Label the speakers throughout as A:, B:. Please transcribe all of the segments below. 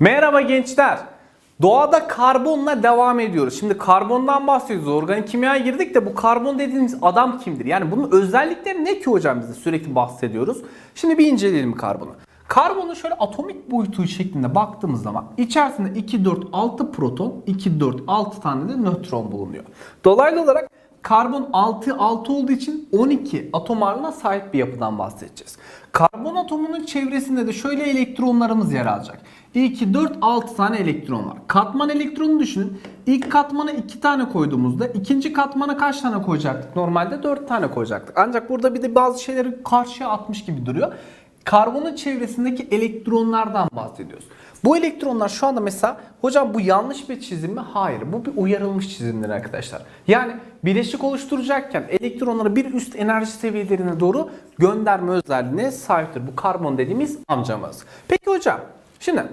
A: Merhaba gençler. Doğada karbonla devam ediyoruz. Şimdi karbondan bahsediyoruz. Organik kimyaya girdik de bu karbon dediğimiz adam kimdir? Yani bunun özellikleri ne ki hocam biz sürekli bahsediyoruz. Şimdi bir inceleyelim karbonu. Karbonu şöyle atomik boyutu şeklinde baktığımız zaman içerisinde 2, 4, 6 proton, 2, 4, 6 tane de nötron bulunuyor. Dolaylı olarak Karbon 6 6 olduğu için 12 atom ağırlığına sahip bir yapıdan bahsedeceğiz. Karbon atomunun çevresinde de şöyle elektronlarımız yer alacak. 2, 4, 6 tane elektron var. Katman elektronu düşünün. İlk katmana 2 tane koyduğumuzda ikinci katmana kaç tane koyacaktık? Normalde 4 tane koyacaktık. Ancak burada bir de bazı şeyleri karşıya atmış gibi duruyor. Karbonun çevresindeki elektronlardan bahsediyoruz. Bu elektronlar şu anda mesela hocam bu yanlış bir çizim mi? Hayır. Bu bir uyarılmış çizimdir arkadaşlar. Yani bileşik oluşturacakken elektronları bir üst enerji seviyelerine doğru gönderme özelliğine sahiptir. Bu karbon dediğimiz amcamız. Peki hocam şimdi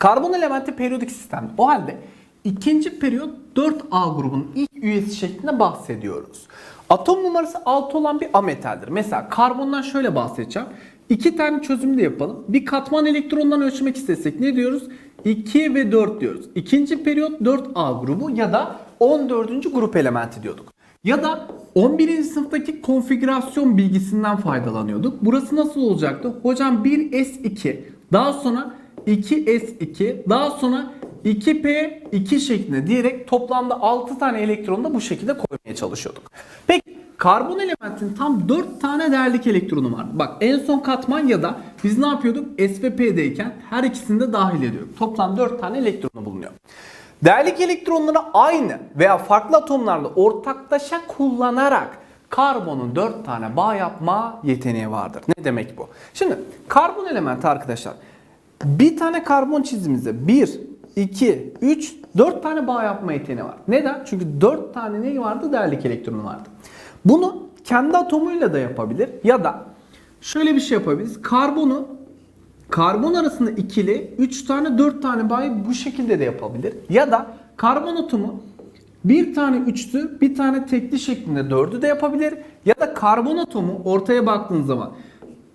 A: karbon elementi periyodik sistem. O halde ikinci periyot 4A grubunun ilk üyesi şeklinde bahsediyoruz. Atom numarası 6 olan bir ametaldir. Mesela karbondan şöyle bahsedeceğim. İki tane çözüm de yapalım. Bir katman elektrondan ölçmek istesek ne diyoruz? 2 ve 4 diyoruz. İkinci periyot 4A grubu ya da 14. grup elementi diyorduk. Ya da 11. sınıftaki konfigürasyon bilgisinden faydalanıyorduk. Burası nasıl olacaktı? Hocam 1S2, daha sonra 2S2, daha sonra 2P2 şeklinde diyerek toplamda 6 tane elektronu da bu şekilde koymaya çalışıyorduk. Peki karbon elementinin tam 4 tane değerlik elektronu var. Bak en son katman ya da biz ne yapıyorduk? S ve P'deyken her ikisini de dahil ediyorduk. Toplam 4 tane elektronu bulunuyor. Değerlik elektronları aynı veya farklı atomlarla ortaklaşa kullanarak karbonun 4 tane bağ yapma yeteneği vardır. Ne demek bu? Şimdi karbon elementi arkadaşlar bir tane karbon çizimizde 1, 2, 3, 4 tane bağ yapma yeteneği var. Neden? Çünkü 4 tane ne vardı? Değerlik elektronu vardı. Bunu kendi atomuyla da yapabilir ya da şöyle bir şey yapabiliriz. Karbonu karbon arasında ikili 3 tane 4 tane bağı bu şekilde de yapabilir. Ya da karbon atomu bir tane üçlü bir tane tekli şeklinde dördü de yapabilir. Ya da karbon atomu ortaya baktığın zaman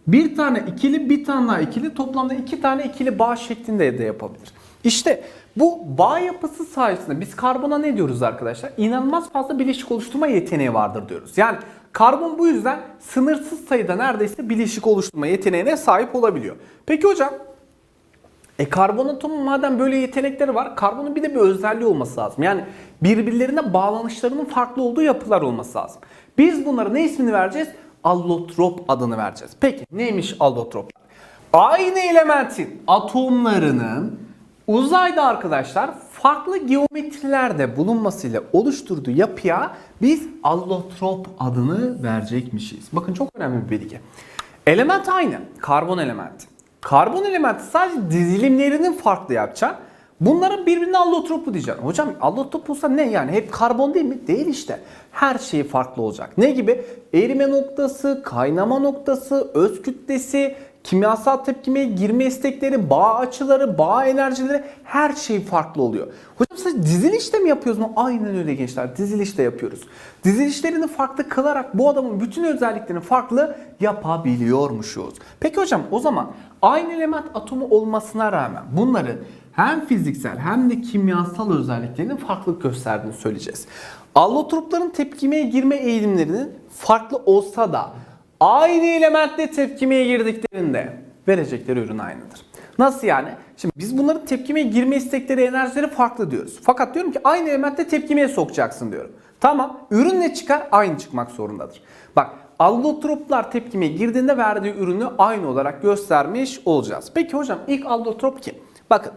A: bir tane ikili bir tane daha ikili toplamda iki tane ikili bağ şeklinde de yapabilir. İşte bu bağ yapısı sayesinde biz karbona ne diyoruz arkadaşlar? İnanılmaz fazla bileşik oluşturma yeteneği vardır diyoruz. Yani karbon bu yüzden sınırsız sayıda neredeyse bileşik oluşturma yeteneğine sahip olabiliyor. Peki hocam e karbon atomu madem böyle yetenekleri var, karbonun bir de bir özelliği olması lazım. Yani birbirlerine bağlanışlarının farklı olduğu yapılar olması lazım. Biz bunlara ne ismini vereceğiz? Allotrop adını vereceğiz. Peki neymiş allotroplar? Aynı elementin atomlarının uzayda arkadaşlar farklı geometrilerde bulunmasıyla oluşturduğu yapıya biz allotrop adını verecekmişiz. Bakın çok önemli bir bilgi. Element aynı. Karbon elementi. Karbon elementi sadece dizilimlerinin farklı yapacaksın. Bunların birbirine allotropu diyeceksin. Hocam allotrop olsa ne yani? Hep karbon değil mi? Değil işte. Her şey farklı olacak. Ne gibi? Erime noktası, kaynama noktası, öz kütlesi, kimyasal tepkimeye girme istekleri, bağ açıları, bağ enerjileri her şey farklı oluyor. Hocam sadece dizilişte mi yapıyoruz mu? Aynen öyle gençler. Dizilişte yapıyoruz. Dizilişlerini farklı kılarak bu adamın bütün özelliklerini farklı yapabiliyormuşuz. Peki hocam o zaman aynı element atomu olmasına rağmen bunların hem fiziksel hem de kimyasal özelliklerinin farklılık gösterdiğini söyleyeceğiz. Allotropların tepkimeye girme eğilimlerinin farklı olsa da aynı elementle tepkimeye girdiklerinde verecekleri ürün aynıdır. Nasıl yani? Şimdi biz bunların tepkimeye girme istekleri, enerjileri farklı diyoruz. Fakat diyorum ki aynı elementle tepkimeye sokacaksın diyorum. Tamam, ürün ne çıkar? Aynı çıkmak zorundadır. Bak, allotroplar tepkimeye girdiğinde verdiği ürünü aynı olarak göstermiş olacağız. Peki hocam ilk allotrop kim? Bakın,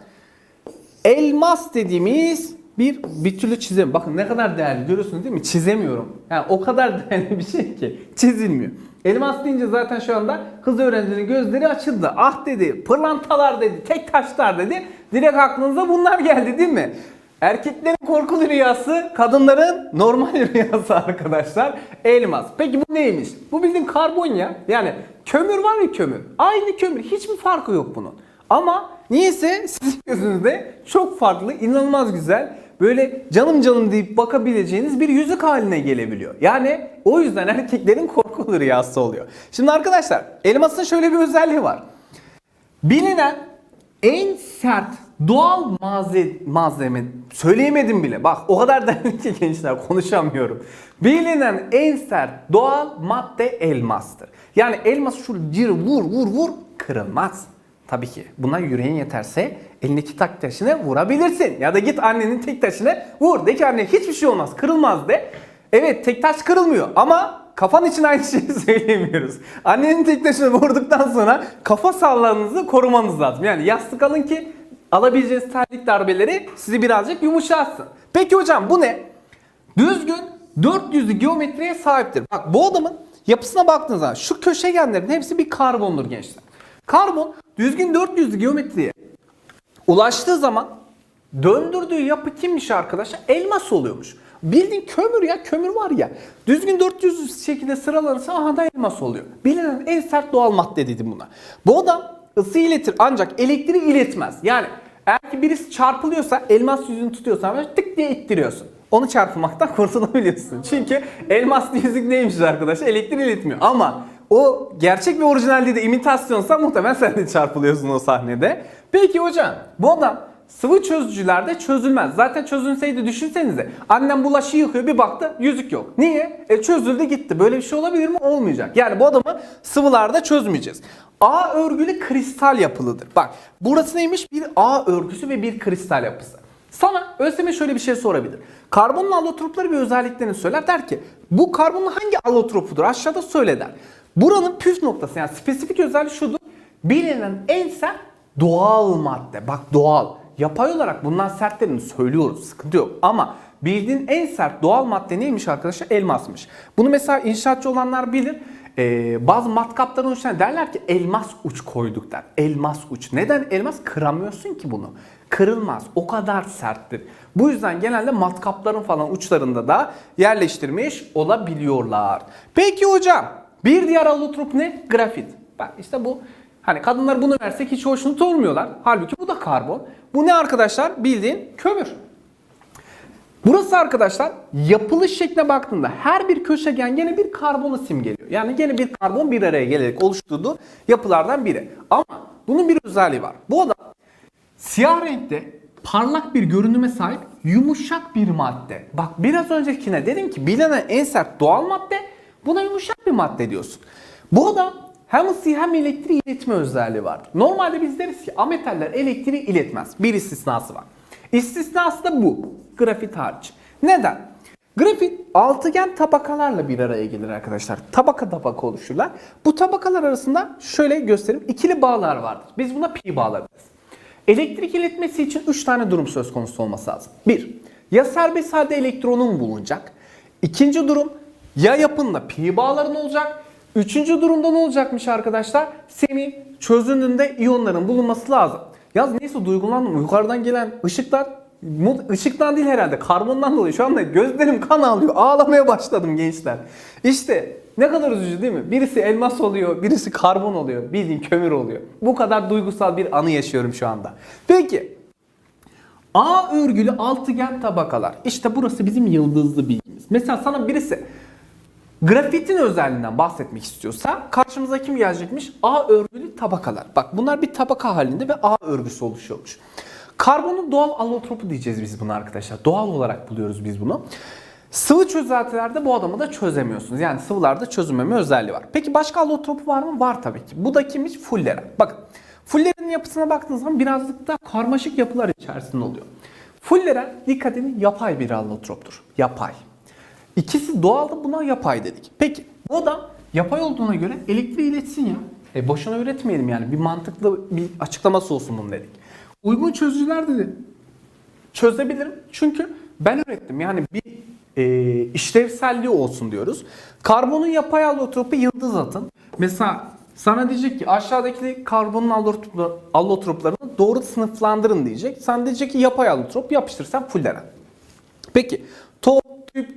A: elmas dediğimiz bir bir türlü çizemiyorum. Bakın ne kadar değerli görüyorsunuz değil mi? Çizemiyorum. Yani o kadar değerli bir şey ki çizilmiyor. Elmas deyince zaten şu anda kız öğrencinin gözleri açıldı. Ah dedi, pırlantalar dedi, tek taşlar dedi. Direkt aklınıza bunlar geldi değil mi? Erkeklerin korkulu rüyası, kadınların normal rüyası arkadaşlar. Elmas. Peki bu neymiş? Bu bildiğin karbon ya. Yani kömür var ya kömür. Aynı kömür. Hiçbir farkı yok bunun. Ama niyeyse sizin gözünüzde çok farklı, inanılmaz güzel, böyle canım canım deyip bakabileceğiniz bir yüzük haline gelebiliyor. Yani o yüzden erkeklerin korkulu rüyası oluyor. Şimdi arkadaşlar elmasın şöyle bir özelliği var. Bilinen en sert doğal malzeme, malzeme söyleyemedim bile. Bak o kadar derdim ki gençler konuşamıyorum. Bilinen en sert doğal madde elmastır. Yani elmas şu cır vur vur vur kırılmaz. Tabii ki buna yüreğin yeterse elindeki tak taşını vurabilirsin. Ya da git annenin tek taşını vur. De ki anne hiçbir şey olmaz kırılmaz de. Evet tek taş kırılmıyor ama kafan için aynı şeyi söylemiyoruz. Annenin tek taşını vurduktan sonra kafa sağlığınızı korumanız lazım. Yani yastık alın ki alabileceğiniz terlik darbeleri sizi birazcık yumuşatsın. Peki hocam bu ne? Düzgün 400'lü geometriye sahiptir. Bak bu adamın yapısına baktığınız zaman şu köşegenlerin hepsi bir karbondur gençler. Karbon düzgün 400'lü geometriye ulaştığı zaman döndürdüğü yapı kimmiş arkadaşlar? Elmas oluyormuş. Bildiğin kömür ya kömür var ya. Düzgün 400 şekilde sıralanırsa aha da elmas oluyor. Bilinen en sert doğal madde dedim buna. Bu adam ısı iletir ancak elektriği iletmez. Yani eğer ki birisi çarpılıyorsa elmas yüzünü tutuyorsan tık diye ittiriyorsun. Onu çarpılmaktan kurtulabiliyorsun. Çünkü elmas yüzük neymiş arkadaşlar? Elektriği iletmiyor. Ama o gerçek ve orijinal değil de imitasyonsa muhtemelen sen de çarpılıyorsun o sahnede. Peki hocam bu adam sıvı çözücülerde çözülmez. Zaten çözülseydi düşünsenize. Annem bulaşığı yıkıyor bir baktı yüzük yok. Niye? E çözüldü gitti. Böyle bir şey olabilir mi? Olmayacak. Yani bu adamı sıvılarda çözmeyeceğiz. A örgülü kristal yapılıdır. Bak burası neymiş? Bir A örgüsü ve bir kristal yapısı. Sana ÖSYM şöyle bir şey sorabilir. Karbonun allotropları ve özelliklerini söyler. Der ki bu karbonun hangi allotropudur? Aşağıda söyle der. Buranın püf noktası yani spesifik özelliği şudur. Bilinen en sert doğal madde. Bak doğal. Yapay olarak bundan sertlerini söylüyoruz. Sıkıntı yok. Ama bildiğin en sert doğal madde neymiş arkadaşlar? Elmasmış. Bunu mesela inşaatçı olanlar bilir. Ee, bazı matkapların uçlarına derler ki elmas uç koyduk der. Elmas uç. Neden elmas? Kıramıyorsun ki bunu. Kırılmaz. O kadar serttir. Bu yüzden genelde matkapların falan uçlarında da yerleştirmiş olabiliyorlar. Peki hocam bir diğer allotrop ne? Grafit. Bak işte bu Hani kadınlar bunu versek hiç hoşnut olmuyorlar. Halbuki bu da karbon. Bu ne arkadaşlar? Bildiğin kömür. Burası arkadaşlar yapılış şekline baktığında her bir köşegen gene bir karbonu simgeliyor. Yani gene bir karbon bir araya gelerek oluşturduğu yapılardan biri. Ama bunun bir özelliği var. Bu adam siyah renkte parlak bir görünüme sahip yumuşak bir madde. Bak biraz öncekine dedim ki bilinen en sert doğal madde buna yumuşak bir madde diyorsun. Bu adam hem ısı hem elektriği iletme özelliği vardır. Normalde biz deriz ki ametaller elektriği iletmez. Bir istisnası var. İstisnası da bu. Grafit hariç. Neden? Grafit altıgen tabakalarla bir araya gelir arkadaşlar. Tabaka tabaka oluşurlar. Bu tabakalar arasında şöyle göstereyim. ikili bağlar vardır. Biz buna pi bağları deriz. Elektrik iletmesi için 3 tane durum söz konusu olması lazım. 1. Ya serbest halde elektronun bulunacak. İkinci durum ya yapınla pi bağların olacak. Üçüncü durumda ne olacakmış arkadaşlar? Senin çözünürlüğünde iyonların bulunması lazım. Yaz neyse duygulandım. Yukarıdan gelen ışıklar ışıktan değil herhalde karbondan dolayı şu anda gözlerim kan ağlıyor. Ağlamaya başladım gençler. İşte ne kadar üzücü değil mi? Birisi elmas oluyor, birisi karbon oluyor, bildiğin kömür oluyor. Bu kadar duygusal bir anı yaşıyorum şu anda. Peki A örgülü altıgen tabakalar. İşte burası bizim yıldızlı bilgimiz. Mesela sana birisi grafitin özelliğinden bahsetmek istiyorsa karşımıza kim gelecekmiş? A örgülü tabakalar. Bak bunlar bir tabaka halinde ve A örgüsü oluşuyormuş. Karbonun doğal allotropu diyeceğiz biz bunu arkadaşlar. Doğal olarak buluyoruz biz bunu. Sıvı çözeltilerde bu adamı da çözemiyorsunuz. Yani sıvılarda çözülmeme özelliği var. Peki başka allotropu var mı? Var tabii ki. Bu da kimmiş? Fullera. Bakın fullerenin yapısına baktığınız zaman birazcık da karmaşık yapılar içerisinde oluyor. Fullera dikkat edin yapay bir allotroptur. Yapay. İkisi doğaldı buna yapay dedik. Peki bu adam yapay olduğuna göre elektriği iletsin ya. E boşuna üretmeyelim yani bir mantıklı bir açıklaması olsun bunun dedik. Uygun çözücüler dedi. Çözebilirim çünkü ben ürettim yani bir e, işlevselliği olsun diyoruz. Karbonun yapay allotropu yıldız atın. Mesela sana diyecek ki aşağıdaki karbonun allotropla- allotroplarını doğru sınıflandırın diyecek. Sen diyecek ki yapay allotrop yapıştır sen fulleren. Peki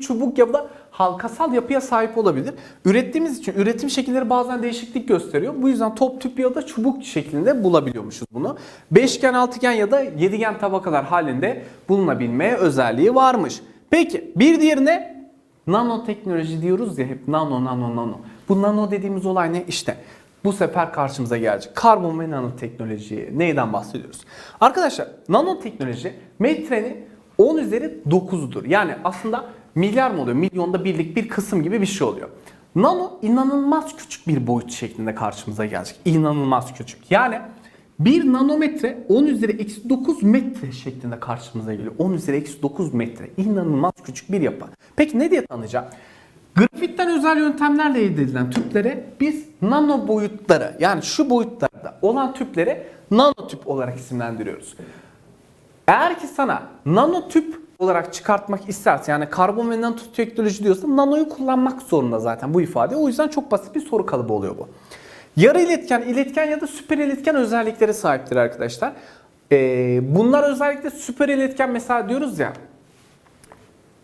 A: çubuk yapıda halkasal yapıya sahip olabilir. Ürettiğimiz için üretim şekilleri bazen değişiklik gösteriyor. Bu yüzden top, tüp ya da çubuk şeklinde bulabiliyormuşuz bunu. Beşgen, altıgen ya da yedigen tabakalar halinde bulunabilmeye özelliği varmış. Peki bir diğerine nanoteknoloji diyoruz ya hep nano nano nano. Bu nano dediğimiz olay ne? İşte bu sefer karşımıza gelecek. Karbon ve nanoteknoloji. Neyden bahsediyoruz? Arkadaşlar nanoteknoloji metrenin 10 üzeri 9'udur. Yani aslında milyar mı oluyor? Milyonda birlik bir kısım gibi bir şey oluyor. Nano inanılmaz küçük bir boyut şeklinde karşımıza gelecek. İnanılmaz küçük. Yani 1 nanometre 10 üzeri eksi 9 metre şeklinde karşımıza geliyor. 10 üzeri eksi 9 metre. İnanılmaz küçük bir yapı. Peki ne diye tanıyacağım? Grafitten özel yöntemlerle elde edilen tüplere biz nano boyutları yani şu boyutlarda olan tüplere nanotüp olarak isimlendiriyoruz. Eğer ki sana nanotüp olarak çıkartmak istersen yani karbon ve nanoteknoloji diyorsan nanoyu kullanmak zorunda zaten bu ifade. O yüzden çok basit bir soru kalıbı oluyor bu. Yarı iletken, iletken ya da süper iletken özelliklere sahiptir arkadaşlar. Ee, bunlar özellikle süper iletken mesela diyoruz ya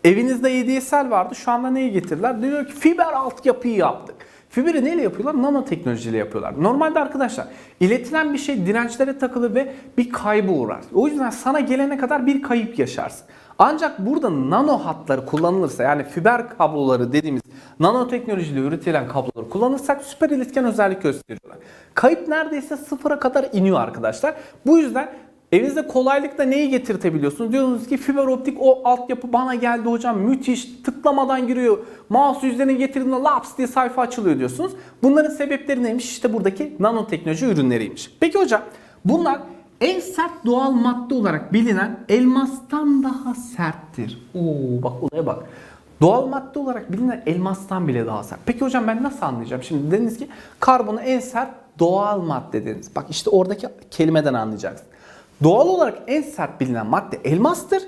A: Evinizde ADSL vardı. Şu anda neyi getirdiler? Diyor ki fiber altyapıyı yaptık. Fiberi neyle yapıyorlar? Nanoteknolojiyle yapıyorlar. Normalde arkadaşlar iletilen bir şey dirençlere takılı ve bir kaybı uğrar. O yüzden sana gelene kadar bir kayıp yaşarsın. Ancak burada nano hatları kullanılırsa yani fiber kabloları dediğimiz nanoteknolojiyle üretilen kabloları kullanırsak süper iletken özellik gösteriyorlar. Kayıp neredeyse sıfıra kadar iniyor arkadaşlar. Bu yüzden Evinizde kolaylıkla neyi getirtebiliyorsunuz? Diyorsunuz ki fiber optik o altyapı bana geldi hocam müthiş tıklamadan giriyor. Mouse üzerine getirdiğinde laps diye sayfa açılıyor diyorsunuz. Bunların sebepleri neymiş? İşte buradaki nanoteknoloji ürünleriymiş. Peki hocam bunlar en sert doğal madde olarak bilinen elmastan daha serttir. Oo bak olaya bak. Doğal madde olarak bilinen elmastan bile daha sert. Peki hocam ben nasıl anlayacağım? Şimdi dediniz ki karbonu en sert doğal madde dediniz. Bak işte oradaki kelimeden anlayacaksın. Doğal olarak en sert bilinen madde elmastır.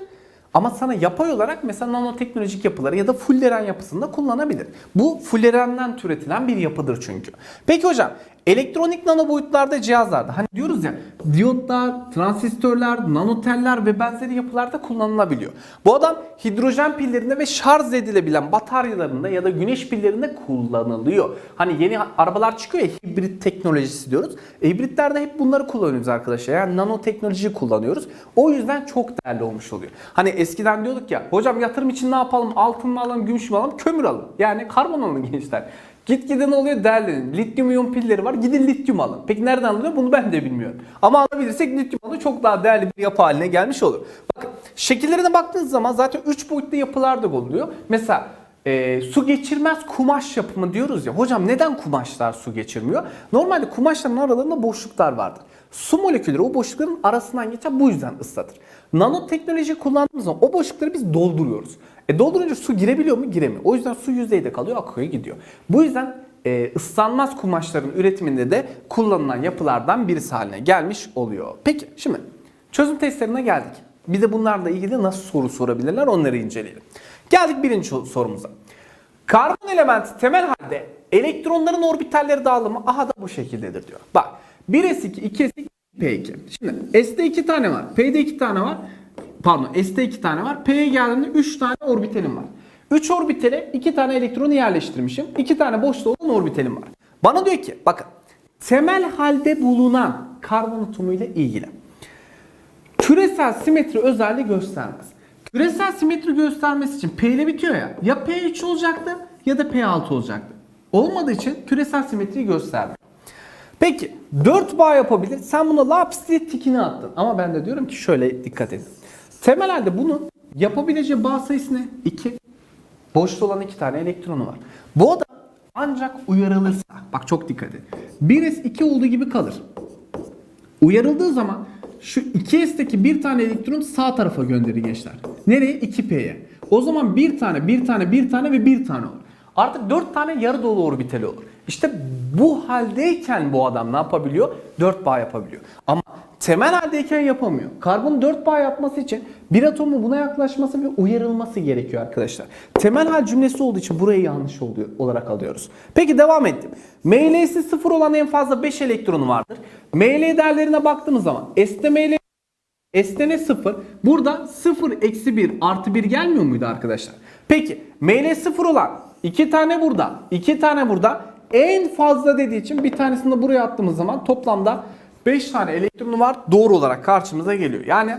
A: Ama sana yapay olarak mesela nanoteknolojik yapıları ya da fulleren yapısında kullanabilir. Bu fullerenden türetilen bir yapıdır çünkü. Peki hocam elektronik nano boyutlarda cihazlarda hani diyoruz ya diyotlar, transistörler, nanoteller ve benzeri yapılarda kullanılabiliyor. Bu adam hidrojen pillerinde ve şarj edilebilen bataryalarında ya da güneş pillerinde kullanılıyor. Hani yeni arabalar çıkıyor ya hibrit teknolojisi diyoruz. E, hibritlerde hep bunları kullanıyoruz arkadaşlar. Yani nanoteknoloji kullanıyoruz. O yüzden çok değerli olmuş oluyor. Hani eskiden diyorduk ya hocam yatırım için ne yapalım? Altın mı alalım, gümüş mü alalım? Kömür alın. Yani karbon alın gençler. Git giden oluyor değerlenin. Lityum iyon pilleri var. Gidin lityum alın. Peki nereden alınıyor? Bunu ben de bilmiyorum. Ama alabilirsek lityum alın çok daha değerli bir yapı haline gelmiş olur. Bakın şekillerine baktığınız zaman zaten 3 boyutlu yapılar da oluyor. Mesela e, su geçirmez kumaş yapımı diyoruz ya. Hocam neden kumaşlar su geçirmiyor? Normalde kumaşların aralarında boşluklar vardır. Su molekülleri o boşlukların arasından geçer bu yüzden ıslatır. Nanoteknoloji kullandığımız zaman o boşlukları biz dolduruyoruz. E doldurunca su girebiliyor mu? Giremiyor. O yüzden su yüzeyde kalıyor, akıyor gidiyor. Bu yüzden e, ıslanmaz kumaşların üretiminde de kullanılan yapılardan birisi haline gelmiş oluyor. Peki şimdi çözüm testlerine geldik. Bir de bunlarla ilgili nasıl soru sorabilirler onları inceleyelim. Geldik birinci sorumuza. Karbon elementi temel halde elektronların orbitalleri dağılımı aha da bu şekildedir diyor. Bak 1s2, 2s2, p2. Şimdi S'de 2 tane var. P'de 2 tane var. Pardon S'de 2 tane var. P'ye geldiğinde 3 tane orbitalim var. 3 orbitale 2 tane elektronu yerleştirmişim. 2 tane boşta olan orbitalim var. Bana diyor ki bakın temel halde bulunan karbon atomu ile ilgili küresel simetri özelliği göstermez. Küresel simetri göstermesi için P ile bitiyor ya. Ya P3 olacaktı ya da P6 olacaktı. Olmadığı için küresel simetriyi göstermiyor. Peki 4 bağ yapabilir. Sen buna laps diye tikini attın. Ama ben de diyorum ki şöyle dikkat edin. Temel halde bunun yapabileceği bağ sayısı ne? 2. Boşta olan 2 tane elektronu var. Bu adam ancak uyarılırsa, bak çok dikkat edin. 1s 2 olduğu gibi kalır. Uyarıldığı zaman şu 2s'teki bir tane elektron sağ tarafa gönderir gençler. Nereye? 2p'ye. O zaman bir tane, bir tane, bir tane ve bir tane olur. Artık 4 tane yarı dolu orbitali olur. İşte bu haldeyken bu adam ne yapabiliyor? 4 bağ yapabiliyor. Ama temel haldeyken yapamıyor. Karbon 4 bağ yapması için bir atomun buna yaklaşması ve uyarılması gerekiyor arkadaşlar. Temel hal cümlesi olduğu için burayı yanlış oluyor, olarak alıyoruz. Peki devam ettim. ML'si 0 olan en fazla 5 elektronu vardır. ML değerlerine baktığımız zaman S'te ML S'te ne 0? Burada 0 eksi 1 artı 1 gelmiyor muydu arkadaşlar? Peki ML 0 olan 2 tane burada, 2 tane burada en fazla dediği için bir tanesini de buraya attığımız zaman toplamda 5 tane elektronu var doğru olarak karşımıza geliyor. Yani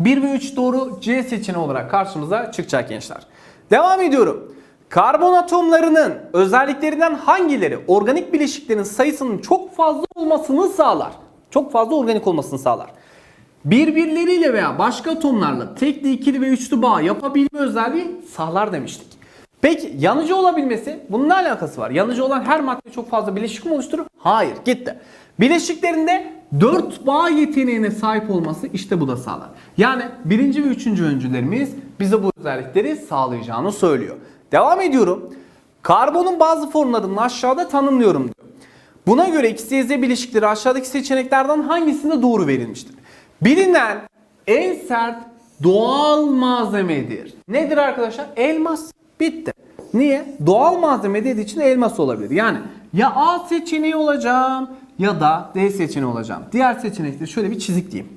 A: 1 ve 3 doğru C seçeneği olarak karşımıza çıkacak gençler. Devam ediyorum. Karbon atomlarının özelliklerinden hangileri organik bileşiklerin sayısının çok fazla olmasını sağlar? Çok fazla organik olmasını sağlar. Birbirleriyle veya başka atomlarla tekli, ikili ve üçlü bağ yapabilme özelliği sağlar demiştik. Peki yanıcı olabilmesi bunun ne alakası var? Yanıcı olan her madde çok fazla bileşik mi oluşturur? Hayır gitti. Bileşiklerinde 4 bağ yeteneğine sahip olması işte bu da sağlar. Yani birinci ve üçüncü öncülerimiz bize bu özellikleri sağlayacağını söylüyor. Devam ediyorum. Karbonun bazı formlarını aşağıda tanımlıyorum diyor. Buna göre XYZ bileşikleri aşağıdaki seçeneklerden hangisinde doğru verilmiştir? Bilinen en sert doğal malzemedir. Nedir arkadaşlar? Elmas. Bitti. Niye? Doğal malzeme dediği için elmas olabilir. Yani ya A seçeneği olacağım ya da D seçeneği olacağım. Diğer seçenekte şöyle bir çizik diyeyim.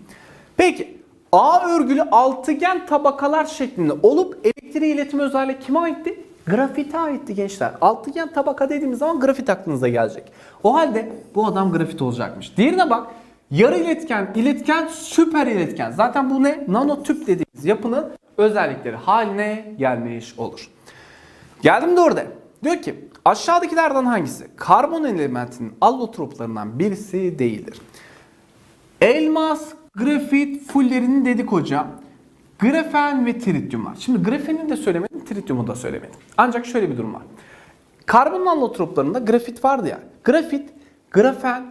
A: Peki A örgülü altıgen tabakalar şeklinde olup elektriği iletme özelliği kime aitti? Grafite aitti gençler. Altıgen tabaka dediğimiz zaman grafit aklınıza gelecek. O halde bu adam grafit olacakmış. Diğerine bak. Yarı iletken, iletken, süper iletken. Zaten bu ne? Nanotüp dediğimiz yapının özellikleri haline gelmiş olur. Geldim de orada. Diyor ki aşağıdakilerden hangisi karbon elementinin allotroplarından birisi değildir? Elmas, grafit, fullerini dedik hocam. Grafen ve tritium var. Şimdi grafeni de söylemedim, tritiumu da söylemedim. Ancak şöyle bir durum var. Karbon allotroplarında grafit vardı ya. Grafit, grafen,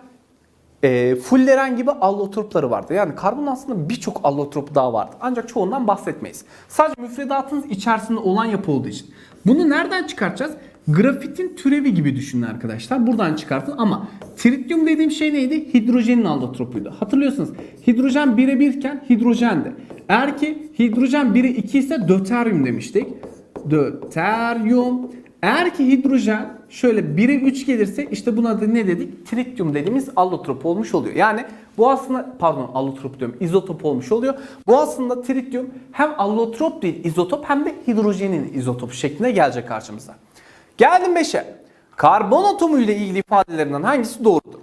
A: e, fulleren gibi allotropları vardı. Yani karbon aslında birçok allotropu daha vardı. Ancak çoğundan bahsetmeyiz. Sadece müfredatınız içerisinde olan yapı olduğu için. Bunu nereden çıkartacağız? Grafitin türevi gibi düşünün arkadaşlar. Buradan çıkartın ama tritium dediğim şey neydi? Hidrojenin allotropuydu. Hatırlıyorsunuz. Hidrojen 1'e 1 iken hidrojendi. Eğer ki hidrojen 1'e 2 ise döteryum demiştik. Döteryum. Eğer ki hidrojen şöyle 1'e 3 gelirse işte buna da ne dedik? Tritium dediğimiz allotrop olmuş oluyor. Yani bu aslında pardon allotrop diyorum izotop olmuş oluyor. Bu aslında tritium hem allotrop değil izotop hem de hidrojenin izotopu şeklinde gelecek karşımıza. Geldim 5'e. Karbon atomu ile ilgili ifadelerinden hangisi doğrudur?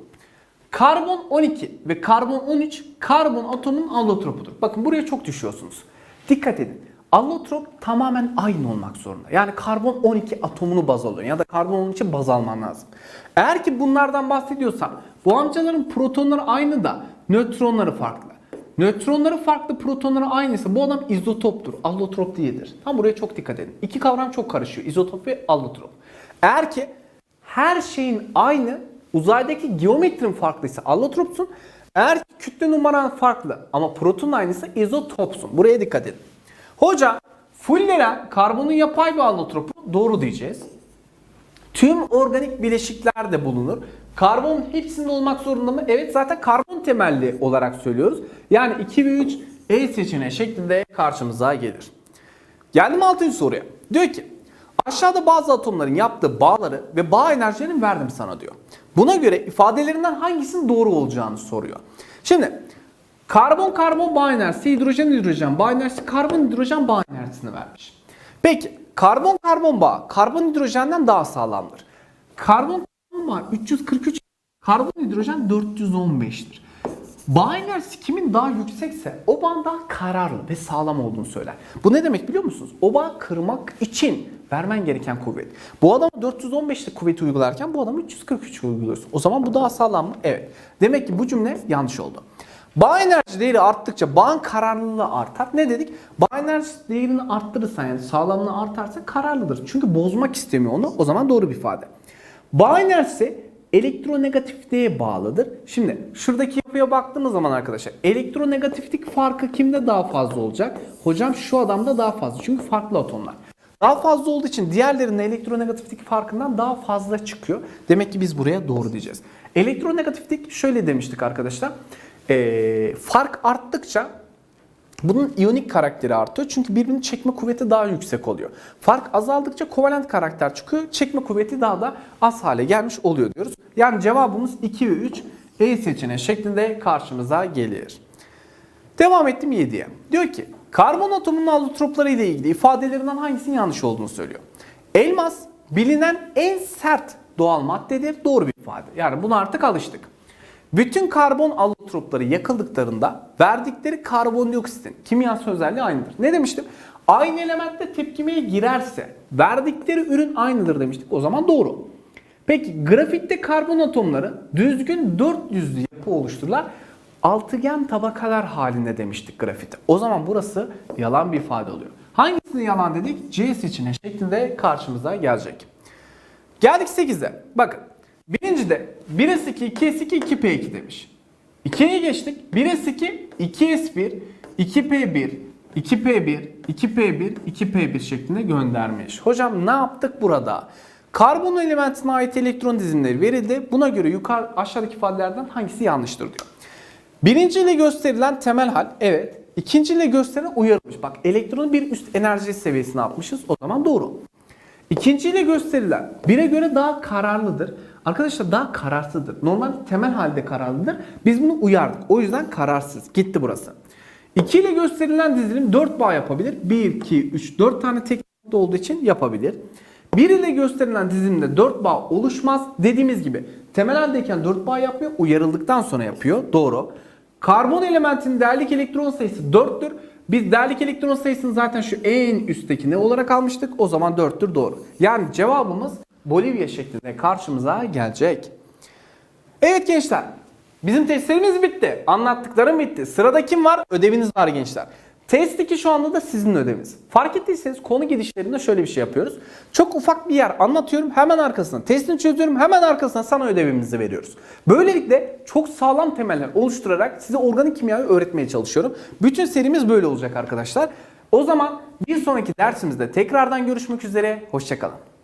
A: Karbon 12 ve karbon 13 karbon atomunun allotropudur. Bakın buraya çok düşüyorsunuz. Dikkat edin. Allotrop tamamen aynı olmak zorunda. Yani karbon 12 atomunu baz alıyor ya da karbon 13'ü baz alman lazım. Eğer ki bunlardan bahsediyorsam bu amcaların protonları aynı da nötronları farklı. Nötronları farklı, protonları aynıysa bu adam izotoptur, allotrop değildir. Tam buraya çok dikkat edin. İki kavram çok karışıyor. İzotop ve allotrop. Eğer ki her şeyin aynı, uzaydaki geometrin farklıysa allotropsun. Eğer ki kütle numaran farklı ama proton aynıysa izotopsun. Buraya dikkat edin. Hoca fulleren karbonun yapay bir allotropu doğru diyeceğiz. Tüm organik bileşiklerde bulunur. Karbon hepsinde olmak zorunda mı? Evet zaten karbon temelli olarak söylüyoruz. Yani 2 ve 3 E seçeneği şeklinde karşımıza gelir. Geldim 6. soruya. Diyor ki aşağıda bazı atomların yaptığı bağları ve bağ enerjilerini verdim sana diyor. Buna göre ifadelerinden hangisinin doğru olacağını soruyor. Şimdi karbon karbon bağ enerjisi, hidrojen hidrojen bağ enerjisi, karbon hidrojen bağ enerjisini vermiş. Peki karbon karbon bağ karbon hidrojenden daha sağlamdır. Karbon karbon bağ 343, karbon hidrojen 415'tir. Bağ enerjisi kimin daha yüksekse o bağın daha kararlı ve sağlam olduğunu söyler. Bu ne demek biliyor musunuz? O bağı kırmak için vermen gereken kuvvet. Bu adam 415'lik kuvveti uygularken bu adam 343 uyguluyorsun. O zaman bu daha sağlam mı? Evet. Demek ki bu cümle yanlış oldu. Enerji değeri arttıkça bağın kararlılığı artar. Ne dedik? Enerji değerini arttırırsan yani sağlamlığı artarsa kararlıdır. Çünkü bozmak istemiyor onu. O zaman doğru bir ifade. Bağ enerjisi elektronegatifliğe bağlıdır. Şimdi şuradaki yapıya baktığımız zaman arkadaşlar elektronegatiflik farkı kimde daha fazla olacak? Hocam şu adamda daha fazla. Çünkü farklı atomlar. Daha fazla olduğu için diğerlerinin elektronegatiflik farkından daha fazla çıkıyor. Demek ki biz buraya doğru diyeceğiz. Elektronegatiflik şöyle demiştik arkadaşlar. Ee, fark arttıkça bunun iyonik karakteri artıyor. Çünkü birbirini çekme kuvveti daha yüksek oluyor. Fark azaldıkça kovalent karakter çıkıyor. Çekme kuvveti daha da az hale gelmiş oluyor diyoruz. Yani cevabımız 2 ve 3 E seçeneği şeklinde karşımıza gelir. Devam ettim 7'ye. Diyor ki karbon atomunun allotropları ile ilgili ifadelerinden hangisinin yanlış olduğunu söylüyor. Elmas bilinen en sert doğal maddedir. Doğru bir ifade. Yani buna artık alıştık. Bütün karbon allotropları yakıldıklarında verdikleri karbondioksitin kimyasal özelliği aynıdır. Ne demiştim? Aynı elementte tepkimeye girerse verdikleri ürün aynıdır demiştik. O zaman doğru. Peki grafitte karbon atomları düzgün 400'lü yapı oluştururlar. Altıgen tabakalar halinde demiştik grafite. O zaman burası yalan bir ifade oluyor. Hangisini yalan dedik? C seçeneği şeklinde karşımıza gelecek. Geldik 8'e. Bakın. Birincide 1S2, 2S2, 2P2 demiş. 2'ye geçtik. 1S2, 2S1, 2P1, 2P1, 2P1, 2P1 şeklinde göndermiş. Hocam ne yaptık burada? Karbon elementine ait elektron dizimleri verildi. Buna göre yukarı aşağıdaki ifadelerden hangisi yanlıştır diyor. Birinci ile gösterilen temel hal evet. İkinci ile gösterilen uyarılmış. Bak elektronun bir üst enerji seviyesine atmışız. O zaman doğru. İkinci ile gösterilen bire göre daha kararlıdır. Arkadaşlar daha kararsızdır. Normal temel halde kararlıdır. Biz bunu uyardık. O yüzden kararsız. Gitti burası. 2 ile gösterilen dizilim 4 bağ yapabilir. 1, 2, 3, 4 tane tek nokta olduğu için yapabilir. 1 ile gösterilen dizilimde 4 bağ oluşmaz. Dediğimiz gibi temel haldeyken 4 bağ yapıyor. Uyarıldıktan sonra yapıyor. Doğru. Karbon elementinin değerlik elektron sayısı 4'tür. Biz değerlik elektron sayısını zaten şu en üstteki ne olarak almıştık? O zaman 4'tür doğru. Yani cevabımız Bolivya şeklinde karşımıza gelecek. Evet gençler. Bizim testlerimiz bitti. Anlattıklarım bitti. Sırada kim var? Ödeviniz var gençler. Test 2 şu anda da sizin ödeviniz. Fark ettiyseniz konu gidişlerinde şöyle bir şey yapıyoruz. Çok ufak bir yer anlatıyorum. Hemen arkasına testini çözüyorum. Hemen arkasına sana ödevimizi veriyoruz. Böylelikle çok sağlam temeller oluşturarak size organik kimyayı öğretmeye çalışıyorum. Bütün serimiz böyle olacak arkadaşlar. O zaman bir sonraki dersimizde tekrardan görüşmek üzere. Hoşçakalın.